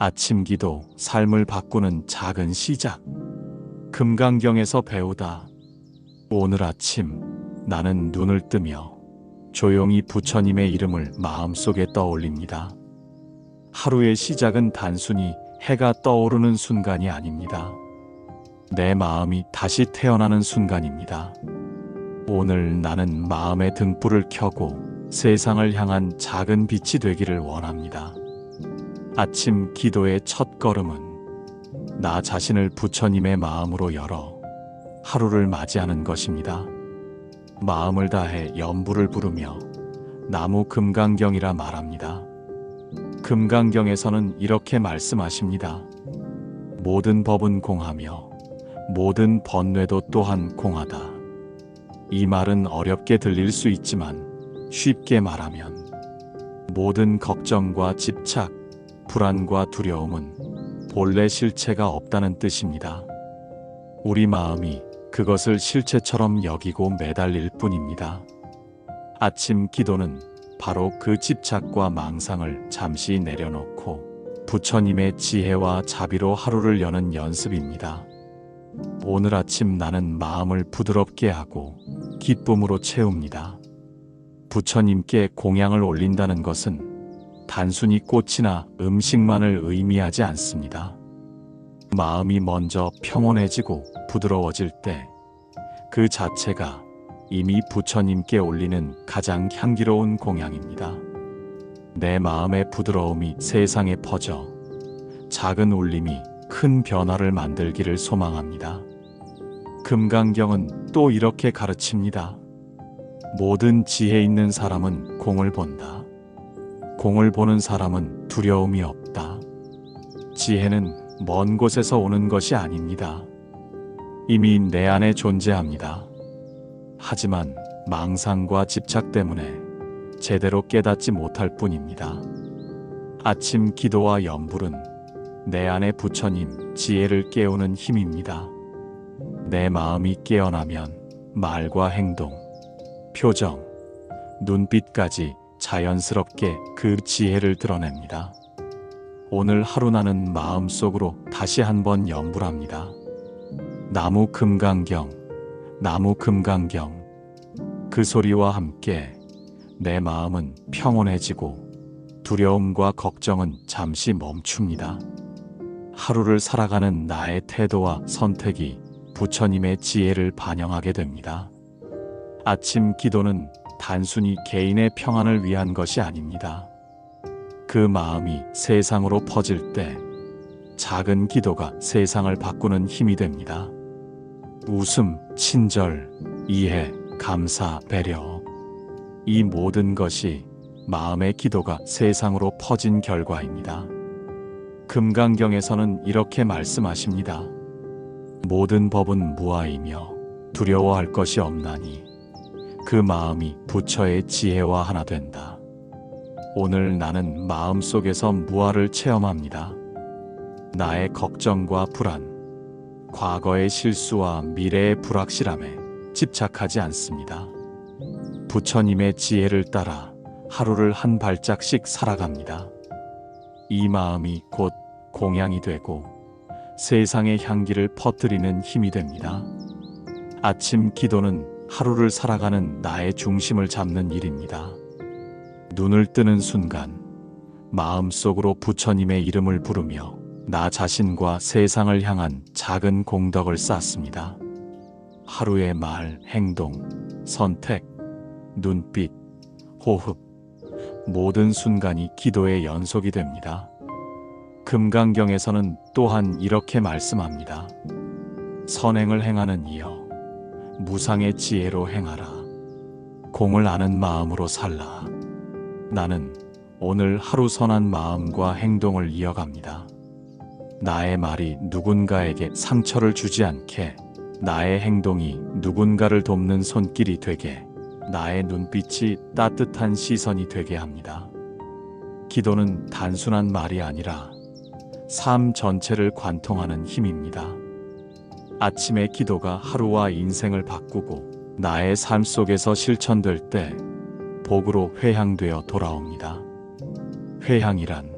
아침 기도, 삶을 바꾸는 작은 시작. 금강경에서 배우다. 오늘 아침 나는 눈을 뜨며 조용히 부처님의 이름을 마음속에 떠올립니다. 하루의 시작은 단순히 해가 떠오르는 순간이 아닙니다. 내 마음이 다시 태어나는 순간입니다. 오늘 나는 마음의 등불을 켜고 세상을 향한 작은 빛이 되기를 원합니다. 아침 기도의 첫 걸음은 나 자신을 부처님의 마음으로 열어 하루를 맞이하는 것입니다. 마음을 다해 연부를 부르며 나무 금강경이라 말합니다. 금강경에서는 이렇게 말씀하십니다. 모든 법은 공하며 모든 번뇌도 또한 공하다. 이 말은 어렵게 들릴 수 있지만 쉽게 말하면 모든 걱정과 집착, 불안과 두려움은 본래 실체가 없다는 뜻입니다. 우리 마음이 그것을 실체처럼 여기고 매달릴 뿐입니다. 아침 기도는 바로 그 집착과 망상을 잠시 내려놓고 부처님의 지혜와 자비로 하루를 여는 연습입니다. 오늘 아침 나는 마음을 부드럽게 하고 기쁨으로 채웁니다. 부처님께 공양을 올린다는 것은 단순히 꽃이나 음식만을 의미하지 않습니다. 마음이 먼저 평온해지고 부드러워질 때 그 자체가 이미 부처님께 올리는 가장 향기로운 공양입니다. 내 마음의 부드러움이 세상에 퍼져 작은 울림이 큰 변화를 만들기를 소망합니다. 금강경은 또 이렇게 가르칩니다. 모든 지혜 있는 사람은 공을 본다. 공을 보는 사람은 두려움이 없다. 지혜는 먼 곳에서 오는 것이 아닙니다. 이미 내 안에 존재합니다. 하지만 망상과 집착 때문에 제대로 깨닫지 못할 뿐입니다. 아침 기도와 염불은 내 안에 부처님 지혜를 깨우는 힘입니다. 내 마음이 깨어나면 말과 행동, 표정, 눈빛까지 자연스럽게 그 지혜를 드러냅니다. 오늘 하루 나는 마음속으로 다시 한번 염불합니다. 나무 금강경, 나무 금강경. 그 소리와 함께 내 마음은 평온해지고 두려움과 걱정은 잠시 멈춥니다. 하루를 살아가는 나의 태도와 선택이 부처님의 지혜를 반영하게 됩니다. 아침 기도는 단순히 개인의 평안을 위한 것이 아닙니다. 그 마음이 세상으로 퍼질 때 작은 기도가 세상을 바꾸는 힘이 됩니다. 웃음, 친절, 이해, 감사, 배려. 이 모든 것이 마음의 기도가 세상으로 퍼진 결과입니다. 금강경에서는 이렇게 말씀하십니다. 모든 법은 무아이며 두려워할 것이 없나니 그 마음이 부처의 지혜와 하나 된다. 오늘 나는 마음 속에서 무아를 체험합니다. 나의 걱정과 불안, 과거의 실수와 미래의 불확실함에 집착하지 않습니다. 부처님의 지혜를 따라 하루를 한 발짝씩 살아갑니다. 이 마음이 곧 공양이 되고 세상의 향기를 퍼뜨리는 힘이 됩니다. 아침 기도는 하루를 살아가는 나의 중심을 잡는 일입니다. 눈을 뜨는 순간 마음속으로 부처님의 이름을 부르며 나 자신과 세상을 향한 작은 공덕을 쌓습니다. 하루의 말, 행동, 선택, 눈빛, 호흡, 모든 순간이 기도의 연속이 됩니다. 금강경에서는 또한 이렇게 말씀합니다. 선행을 행하는 이여, 무상의 지혜로 행하라. 공을 아는 마음으로 살라. 나는 오늘 하루 선한 마음과 행동을 이어갑니다. 나의 말이 누군가에게 상처를 주지 않게, 나의 행동이 누군가를 돕는 손길이 되게, 나의 눈빛이 따뜻한 시선이 되게 합니다. 기도는 단순한 말이 아니라 삶 전체를 관통하는 힘입니다. 아침의 기도가 하루와 인생을 바꾸고 나의 삶 속에서 실천될 때 복으로 회향되어 돌아옵니다. 회향이란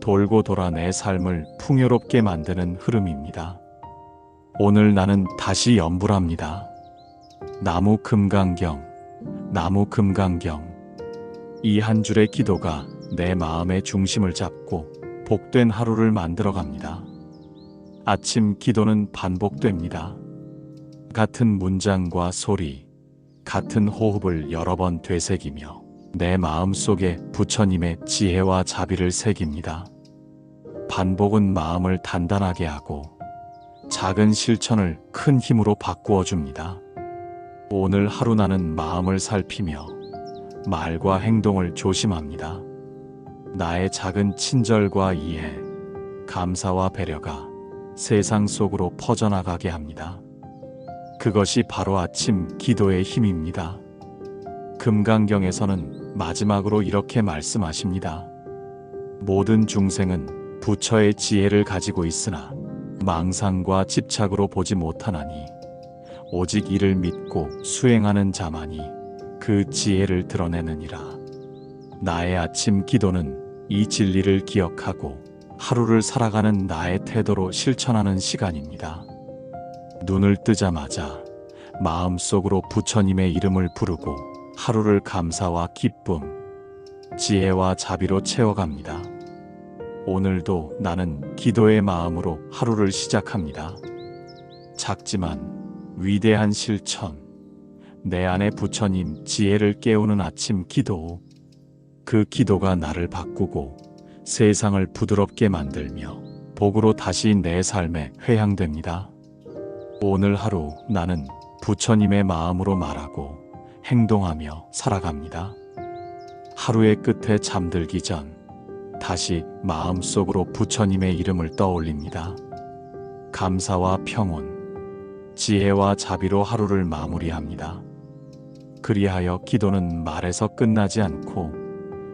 돌고 돌아 내 삶을 풍요롭게 만드는 흐름입니다. 오늘 나는 다시 염불합니다. 나무 금강경, 나무 금강경. 이 한 줄의 기도가 내 마음의 중심을 잡고 복된 하루를 만들어 갑니다. 아침 기도는 반복됩니다. 같은 문장과 소리, 같은 호흡을 여러 번 되새기며 내 마음 속에 부처님의 지혜와 자비를 새깁니다. 반복은 마음을 단단하게 하고 작은 실천을 큰 힘으로 바꾸어 줍니다. 오늘 하루 나는 마음을 살피며 말과 행동을 조심합니다. 나의 작은 친절과 이해, 감사와 배려가 세상 속으로 퍼져나가게 합니다. 그것이 바로 아침 기도의 힘입니다. 금강경에서는 마지막으로 이렇게 말씀하십니다. 모든 중생은 부처의 지혜를 가지고 있으나 망상과 집착으로 보지 못하나니 오직 이를 믿고 수행하는 자만이 그 지혜를 드러내느니라. 나의 아침 기도는 이 진리를 기억하고 하루를 살아가는 나의 태도로 실천하는 시간입니다. 눈을 뜨자마자 마음속으로 부처님의 이름을 부르고 하루를 감사와 기쁨, 지혜와 자비로 채워갑니다. 오늘도 나는 기도의 마음으로 하루를 시작합니다. 작지만 위대한 실천, 내 안에 부처님 지혜를 깨우는 아침 기도, 그 기도가 나를 바꾸고 세상을 부드럽게 만들며 복으로 다시 내 삶에 회향됩니다. 오늘 하루 나는 부처님의 마음으로 말하고 행동하며 살아갑니다. 하루의 끝에 잠들기 전 다시 마음속으로 부처님의 이름을 떠올립니다. 감사와 평온, 지혜와 자비로 하루를 마무리합니다. 그리하여 기도는 말에서 끝나지 않고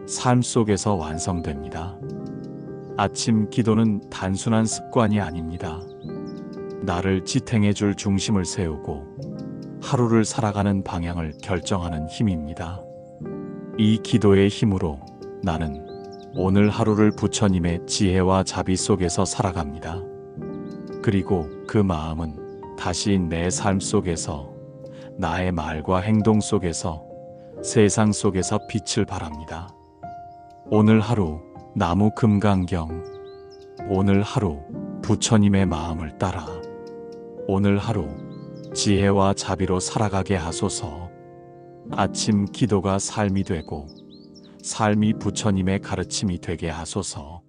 삶 속에서 완성됩니다. 아침 기도는 단순한 습관이 아닙니다. 나를 지탱해 줄 중심을 세우고 하루를 살아가는 방향을 결정하는 힘입니다. 이 기도의 힘으로 나는 오늘 하루를 부처님의 지혜와 자비 속에서 살아갑니다. 그리고 그 마음은 다시 내 삶 속에서 나의 말과 행동 속에서 세상 속에서 빛을 발합니다. 오늘 하루 나무 금강경. 오늘 하루 부처님의 마음을 따라. 오늘 하루 지혜와 자비로 살아가게 하소서. 아침 기도가 삶이 되고 삶이 부처님의 가르침이 되게 하소서